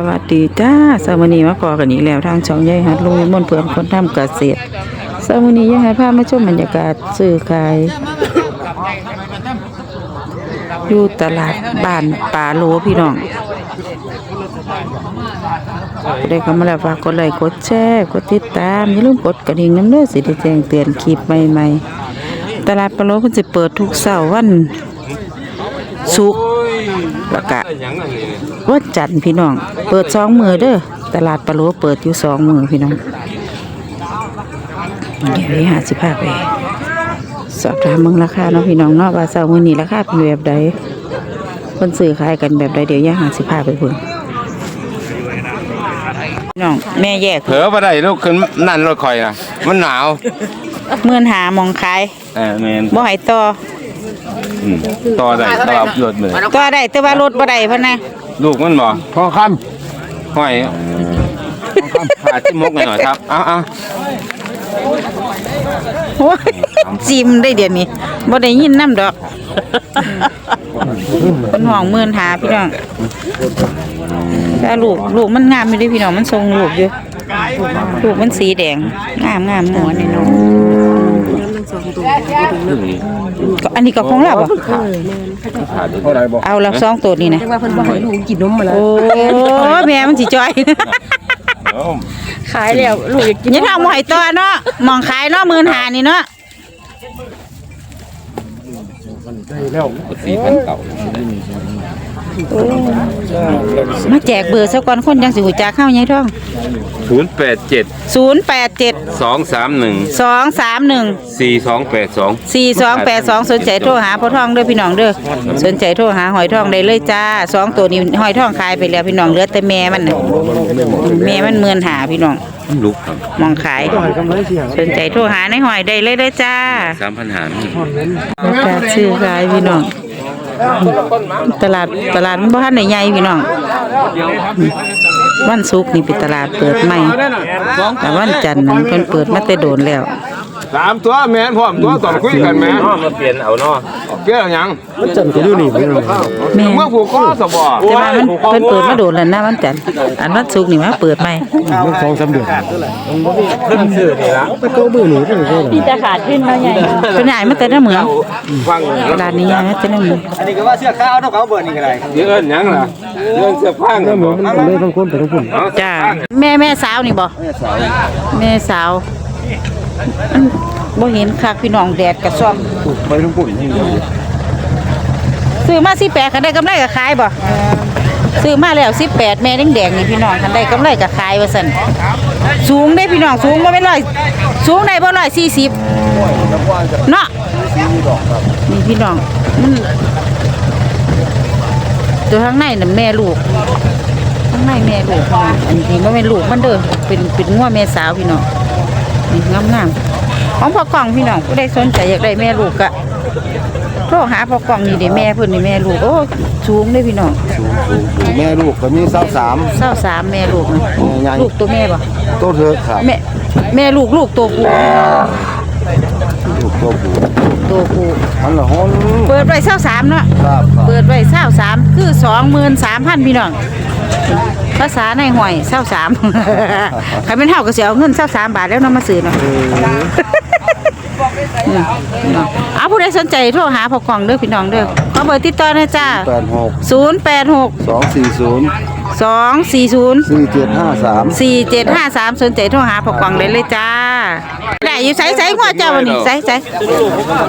สวัสดีจ้าสาวันนี้มาพอกันอีกแล้วทางช่องใหญ่ฮัดลุงวิมลเพื่อนคนทำเกษตรสาวันนี้ยังให้พามาชมบรรยากาศซื้อขายอยู่ตลาดบ้านป่าโลพี่น้องได้เข้ามาแล้วฝากกดไลค์กดแชร์กดติดตามอย่าลืมกดกระดิ่งน้ำเด้อดสิได้แจงเตือนคลิปใหม่ๆตลาดป่าโลเพิ่นสิเปิดทุกเสาร์วันศุกร์ แล้วก็วันจันทร์พี่น้อง เปิดสองมือเด้อตลาดปลาโลเปิดอยู่สองมือพี่น้องเดี๋ยวนี้หาสิพาไปสอบถามเมืองราคาเนาะพี่น้องเนาะว่าเสาร์มื้อนี้ราคาเป็นแบบใดคนซื้อขายกันแบบใดเดี๋ยวย่าหาสิพาไปเบิ่งพี่น้องแม่แยกเผลอไปได้ลูกขึ้นนั่นรถคอยนะมันหนาวเมื่อนหามองขายเออแมนบ่ให้ต่อ อืมต่อได้ต่อเอารถเลยต่อได้แต่ว่ารถบ่ได้เพิ่นนะลูกมันบ่พอคห้อยขาดที่มกหน่อยครับ เอาเอาโอ้ยจิ้มได้เดี๋ยวนี้บ่ได้ยินน้ำดอกเป็นห้องหมื่นหาพี่น้องแต่ลูกลูกมันงามอยู่เด้พี่น้องมันทรงลูกอยู่ลูกมันสีแดงงามงามงามนี่น้อง ก็อันนี้ก็ของเราบ่ำเท่าไหรบอกเอาละสองตัวนี่นะว่าเพิ่นบ่ให้ลูกกินนมมาแล้วโอ้แม่มันสิจ้อยขายแล้วลูกอยากกินอย่าทำหอยตัวเนาะหมองขายเนาะหมื่นหานี่เนาะสี่พันเก่า มาแจกเบอร์ซะก่อนคนจังสิหูจักเข้าใหญ่ท้อง ศูนย์แปดเจ็ด087 สองสามหนึ่ง231 สี่สองแปดสอง 4282 สนใจโทรหาพ่อทองเด้อพี่น้องเด้อสนใจโทรหาหอยทองได้เลยจ้าสองตัวนี้หอยทองขายไปแล้วพี่น้องเหลือแต่แม่มันน่ะแม่มันเมือนหาพี่น้องลูกครับมองขาย สนใจโทรหาในหอยได้เลยเด้อจ้าสามพันหารการซื้อขายพี่น้อง ตลาดตลาดมันบ่ทันได้ใหญ่พี่น้องวั นศุกร์นี่เป็นตลาดเปิดใหม่แต่วันจันทร์นั้นเพิ่นเปิดมาแต่โดนแล้วสามตัวแม่นพร้อมตัวตอนคุยกันแม่น้อมาเปลี่ยนเอาเนาะเกี่ยวหยังจันก็อยู่นี่แม่เมื่อผูกคอสบอแต่ว่ามันเพิ่นเปิดมาโดนแล้วนะวันจันทร์อันวันศุกร์นี่มาเปิดใหม่มันสองสามเดือนเพิ่นซื้อนี่ละไปโตมือหนูได้เลยพี่จะขาดขึ้นมาใหญ่เพิ่นใหญ่มาแต่ในเมืองฟังตลาดนี้ใหญ่มาแต่ในเมืองอันนี้ก็ว่าเสื้อขาวเนาะเขาเบิร์นี่ก็ได้เยอะหยังล่ะเรื่องเสื้อผ้าแล้วหมูมันเลยทั้งคนไปทั้งคนจ้าแม่แม่สาวนี่บ่แม่สาวอันบ่เห็นคักพี่น้องแดดกระซ่อมไปทั้งคนซื้อมาสิแปดคันได้กำไรก็ขายบ่ซื้อมาแล้วสิแปดแม่แดงๆนี่พี่น้องคันได้กำไรก็ขายว่าซั่นสูงเด้พี่น้องสูงบ่แม่นร้อยสูงได้บ่ร้อยสี่สิบเนาะนี่พี่น้องมันตัวข้างในน่ะแม่ลูก ข้างในแม่ลูกอันนี้บ่แม่นลูกมันเด้อเป็นเป็นงัวแม่สาวพี่น้องนี่งามๆของพ่อกล่องพี่น้องผู้ใดสนใจอยากได้แม่ลูกก็โทรหาพ่อกล่องนี่เด้แม่เพิ่นนี่แม่ลูกโอ้สูงเด้พี่น้องแม่ลูกก็มีสาวสามเศร้าสามแม่ลูกนะใหญ่ลูกตัวแม่บ่โตเธอครับแม่แม่ลูกลูกตัวผู้ลูกโตผู้ตัวผู้อันละห้องเปิดไว้เศร้าสามเนาะครับเปิดไว้เศร้าสามคือสองหมื่นสามพันพี่น้อง ภาษาในห่วยเศร้าสามใครเป็นเท่าก็เสียเอาเงินเศร้าสามบาทแล้วเนามาซื้อเนาะ เนาะเอาผู้ใดสนใจโทรหาพ่อกล่องเด้อพี่น้องเด้อขอเบอร์ติดต่อหนะจ้าแปดหกศูนย์แปดหกสองสี่ศูนย์สองสี่ศูนย์สี่เจ็ดห้าสามสี่เจ็ดห้าสามสนใจโทรหาพอกวางได้เลยจ้าได้อยู่ใส่ใส่หัวเจ้าวันนี้ใส่ใส่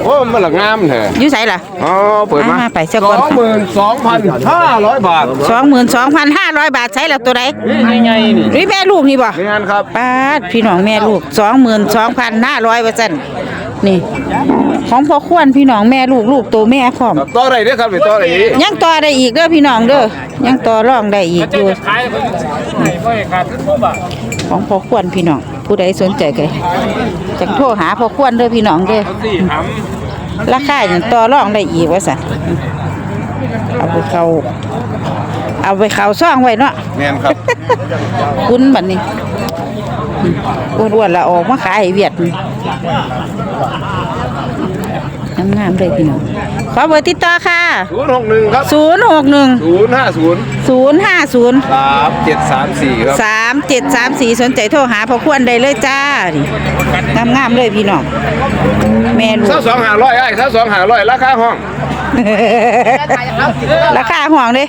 โอ้มันละงามแท้อยู่ใส่ล่ะ อ๋อเปิดมาอ่าไปเสียสก่ออนงหมื่นสองพันห้าร้อยบาทสองหมื่นสองพันห้าร้อยบาทใช้แล้วตัวใดใหญ่ๆนี่นี่แม่ลูกนี่บ่ งานครับป้าดพี่น้องแม่ลูกสองหมื่นสองพันห้าร้อยเปอร์เซ็นต์ นี่ ของพ่อควรพี่น้องแม่ลูกลูกตัวแม่พร้อมต่ออะไรเด้อครับไปต่ออะไรอีกยังต่อได้อีกเด้อพี่น้องเด้อยังต่อรองได้อีกอยู่ของพ่อควรพี่น้องผู้ใดสนใจก็จังโทรหาพ่อควรเด้อพี่น้องเด้อราคาอย่างต่อรองได้อีกว่าสันเอาไปเขาเอาไปเขาซ่องไว้เนาะแม่นครับ คุณบัดนี้ อ้วนๆแล้วออกมาขายให้เวียดนี่งามๆเลยพี่น้องขอเบอร์ติดต่อค่ะศูนย์หกหนึ่งครับ061ศูนย์ห้าศูนย์050สามเจ็ดสามสี่ครับสามเจ็ดสามสี่สนใจโทรหาพ่อควรได้เลยจ้านี่งามงามๆเลยพี่น้องแม่ลูถ้ากสองหาร้อยไอ้ถ้าสองหาร้อยราคาห้อง ราคาห่วงเด้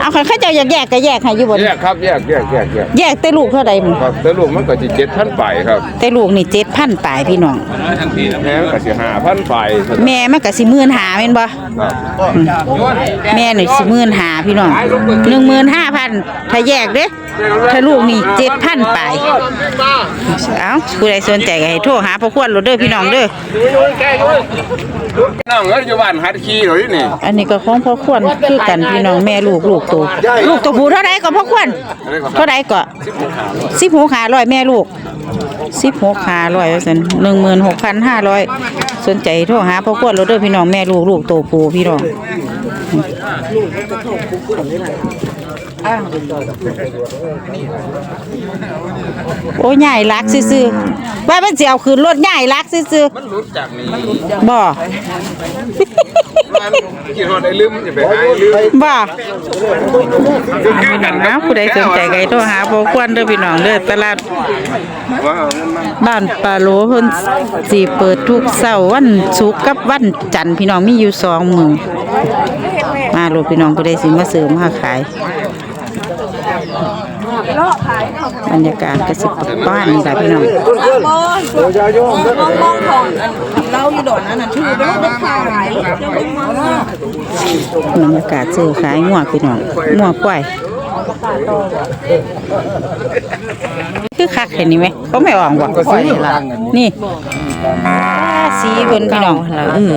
เอาคันเขาเจ้าอยากแยกก็แยกให้อยู่บนแยกครับแยกแยกแยกแยกแยกแต่ลูกเท่าใดมึงครับแต่ลูกมันก็จะเจ็ดพันไปครับแต่ลูกนี่เจ็ดพันปลายพี่น้องแม่มันก็จะห้าพันไปแม่มันก็สิหมื่นหาแม่นบ่ครับแม่นี่สิหมื่นหาพี่น้องหนึ่งหมื่นห้าพันถ้าแยกเด้ถ้าลูกนี่เจ็ดพันปลายเอาผู้ใดสนใจก็ให้โทรหาพ่อควรโลดเด้อพี่น้องเด้อ น้องเอ้ยอยู่บ้านฮัดคีเหรอนี่อันนี้ก็ของพ่อควรคือกันพี่น้องแม่ลูกลูกโตลูกตัวผู้เท่าไรก็พ่อควรเท่าไรก็สิบหกขาร้อยแม่ลูกสิบหกขาร้อยว่าซั่นหนึ่งหมื่นหกพันห้าร้อยสนใจโทรหาพ่อควรรถเด้อพี่น้องแม่ลูกลูกโตผู้พี่น้อง โอ้ยใหญ่รักซื่อๆว่ามันสิเอาคืนรถใหญ่รักซื่อมันรู้จักนี่ๆบ่ มันคิดว่าได้ลืมจะไปหาลืมบ่นะผู้ใดสนใจก็ให้โทรหาพ่อควรเด้อพี่น้องเด้อตลาด ว่ามันบ้านปาโลเพิ่นสิเปิดทุกเสาร์วันศุกร์กับวันจันทร์พี่น้องมีอยู่สองมื้อมาโลดพี่น้องผู้ใดสิมาเสริมมาขาย บรรยากาศกระสิประมาณนี้ล่ะพี่น้องมองทองเราอยู่ดอนนั้นน่ะชื่อเปลูกเป็นขายบรรยากาศซื้อขายงัวพี่น้องงัวควาย คือคักเห็นนี่ไหมเขาไม่ออกบ่นี่อ่าสีเพิ่นพี่น้องเออ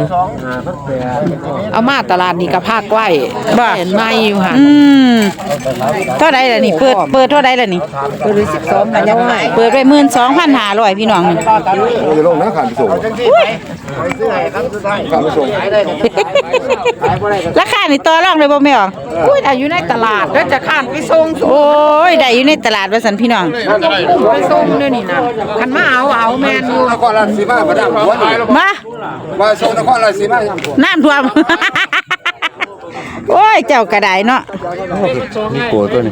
เอามาตลาดนี่ก็ภาคไว้บ่เห็นไหมอยู่ค่ะอืมเท่าใดล่ะนี่ เปิดเปิดเท่าใดล่ะนี่เปิดสิบสองกันยังไงเปิดไปหมื่นสองพันห้าร้อยพี่น้องนี่จะลงนะขาดไปส่งขาดไปส่งราคานี่ต่อรองเลยบ่แม่ออกอุ้ยแต่อยู่ในตลาดแล้วจะข้ามไปส่งโอ้ยได้อยู่ในตลาดว่าสันพี่น้องไปส่งเดี๋ยวนี้นะคันมาเอาเอาแมนอยู่นครราชสีมาประดับหัวนี่มามาส่งนครราชสีมา น้ำท่วม โอ้ยเจ้ากระไดเนาะนี่โกตัวนี้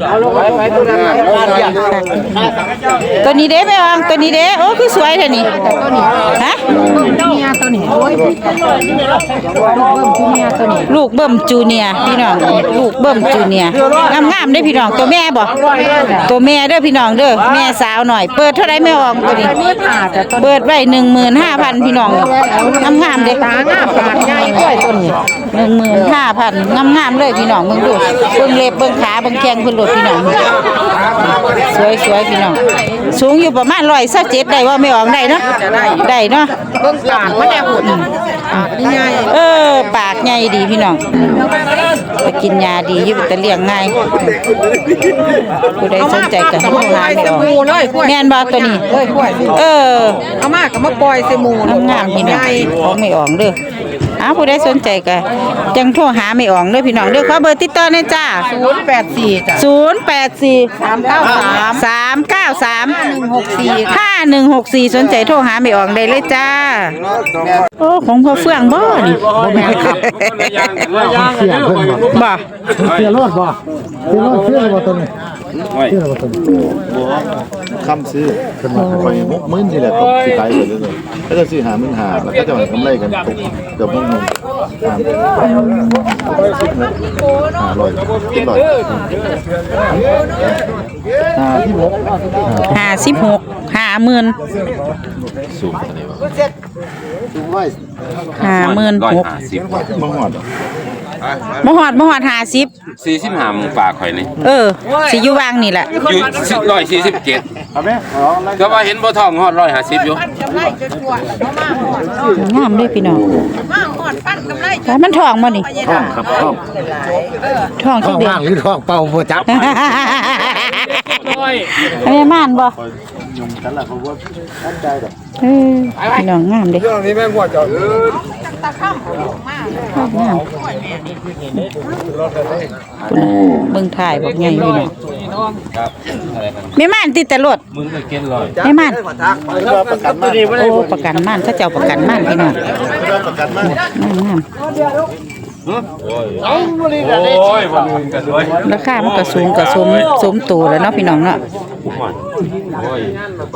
ตัวนี้เด้แม่อองตัวนี้เด้โอ้คือสวยแท้นี่ฮะเมียตัวนี้โอ้ยลูกเบิ้มคู่เมียตัวนี้ลูกเบิ่มจูเนียร์พี่น้องลูกเบิ่มจูเนียร์งามๆเด้อพี่น้องตัวแม่บ่ตัวแม่เด้อพี่น้องเด้อแม่สาวหน่อย เปิดเท่าไรแม่อองตัวนี้นี่ผ่าแต่ตัวเปิดไว้15,000พี่น้องงามๆเด้ตางามปากใหญ่กล้วยตัวนี้ หนึ่งหมื่นห้าพันงามๆเลยพี่น้องเบิ่งดูเบิ่งเล็บเบิ่งขาเบิ่งแข้งเพิ่นโลดพี่น้องสวยสวยๆพี่น้อง สูงอยู่ประมาณ127ได้ว่าไม่ออกได้เนาะได้เนาะเบิ้งปากมันแอบหุ่นปากนี่ใหญ่เออ ปากใหญ่ดีพี่น้องไปกินยาดีอยู่แต่เลี้ยงง่ายผู้ใดสนใจก็ให้โทรหาไม่ออกมูเลยกล้วยแม่นบ่ตัวนี้เลยกล้วยเออเอามากับมาปล่อยใส่หมูงามๆพี่น้องของไม่ออกเด้อ อ้าวผู้ใดสนใจก็จังโทรหาไม่ออกเด้อพี่น้องเด้อขอเบอร์ติดต่อหน่อยจ้าศูนย์แปดสี่จ้ะศูนย์แปดสี่สามเก้าสามสามเก้าสามหนึ่งหกสี่ห้าหนึ่งหกสี่สนใจโทรหาไม่ออกได้เลยจ้า โอ้ของพ่อเฟื่องบ่นี่บ่ เสียรอดบ่เสียรอดเชื่อบ่ตัวนี้ เชื่อบ่ตัวนี้คำซื้อเป็นมาไปมุกมื่นทีแหละผมสิขายไปเรื่อยๆแล้วก็ซื้อหามื่นหาแล้วก็จะมากำไรกันตกเกือบมื่นหนึ่งหาหาร้อยคิดร้อยหาที่มุกห้าสิบหกห้าหมื่นสูงขนาดไหนวะสูงไว้ห้าหมื่นหกมังหอด บ่หอดบ่หอดห้าสิบสี่สิบห้ามึงปากข่อยนี่เออสิอยู่วางนี่แหละอยู่ร้อยสี่สิบเจ็ดก็ว่าเห็นบ่ทองฮอดร้อยห้าสิบอยู่งามเลยพี่น้องแต่มันทองบ่นี่ท้องครับท้องทองท้ที่องเดียวว่างหรือท้องเป่าบ่จับอันนี้ม่านบ่ ยุงกันละเขาว่าท่านใจดอกเออพี่น้องงามเด้เรื่องนี้แม่งหัวเจ้าเอองามเบิ่งถ่ายบอกไงพี่น้องแม่ม่านติดแต่รถมึงก็เก็นลอยแม่ม่านประกันมาโอ้ประกันม่านเขาเจ้าประกันม่านพี่น้องประกันมาม่านโอ้ยวันนึงกันด้วยๆราคามันก็สูงก็สมสมตัวแล้วเนาะพี่น้องเนาะโอ้ยประ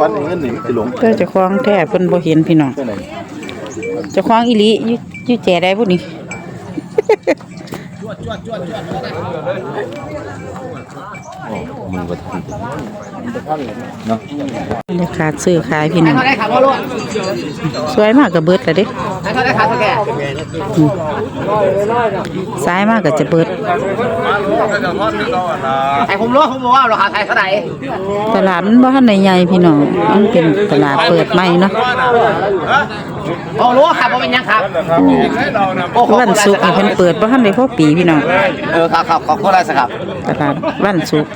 กันเงินหนึ่งสิหลงก็เจะคล้าของแท้เพิ่นบ่เห็นพี่น้องไปไหนเจะคล้าของอีหลีอยู่อยู่แจได้บ่นี่ มึงก็ทำบรรยากาศซื้อขายพี่น้องได้ครับพ่อลูกสวยมากก็เบิดแล้วเด้ให้เขาได้ครับพ่อแกซ้ายมากก็จะเบิดไอ้ผมรู้ผมบอกว่าราคาไทยเท่าไหร่ตลาดมันบ่ทันได้ใหญ่พี่น้องมันเป็นตลาดเปิดใหม่เนาะโอ้รู้ครับว่าเป็นยังครับโอ้ขอบวันคุณศุกร์นี่เพิ่นเปิดบ่ทันได้พอปีพี่น้องเออครับครับขอบคุณอะไรสักครับตลาดวันศุกร์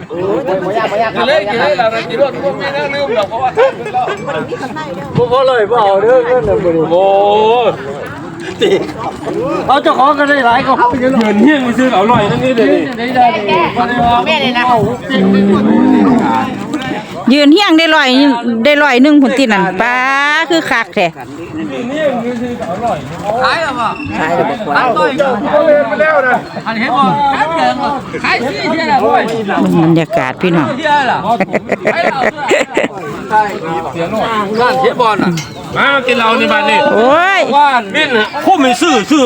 ไม่ยากไม่ยากครับเลยกินเลยเรากินรถพวกนี้นะลืมเราเพราะว่าพวกเขาเลยเปล่าเด้อเงินน่ะบ่ได้โอ้เขาจะขอกันได้หลายก็เฮาเงินเฮี้ยงไปซื้อเอาหน่อยนั่นนี่เลยแม่เลยนะ ยืนเฮียงได้ร้อยได้ร้อยหนึงพุ่นตินั่นป้าคือคักแท้ขายแล้วป่ะขายแล้วบ่กว่าอันนี้บอกขายเกินขายสี่เท่าไหร่พ่อยบรรยากาศพี่น้องเท่าไหร่ร้านเทปบอลอะมากินเราในบ้านนี่โอ้ยว่านบินคู่ไม่ซื้อซื้อ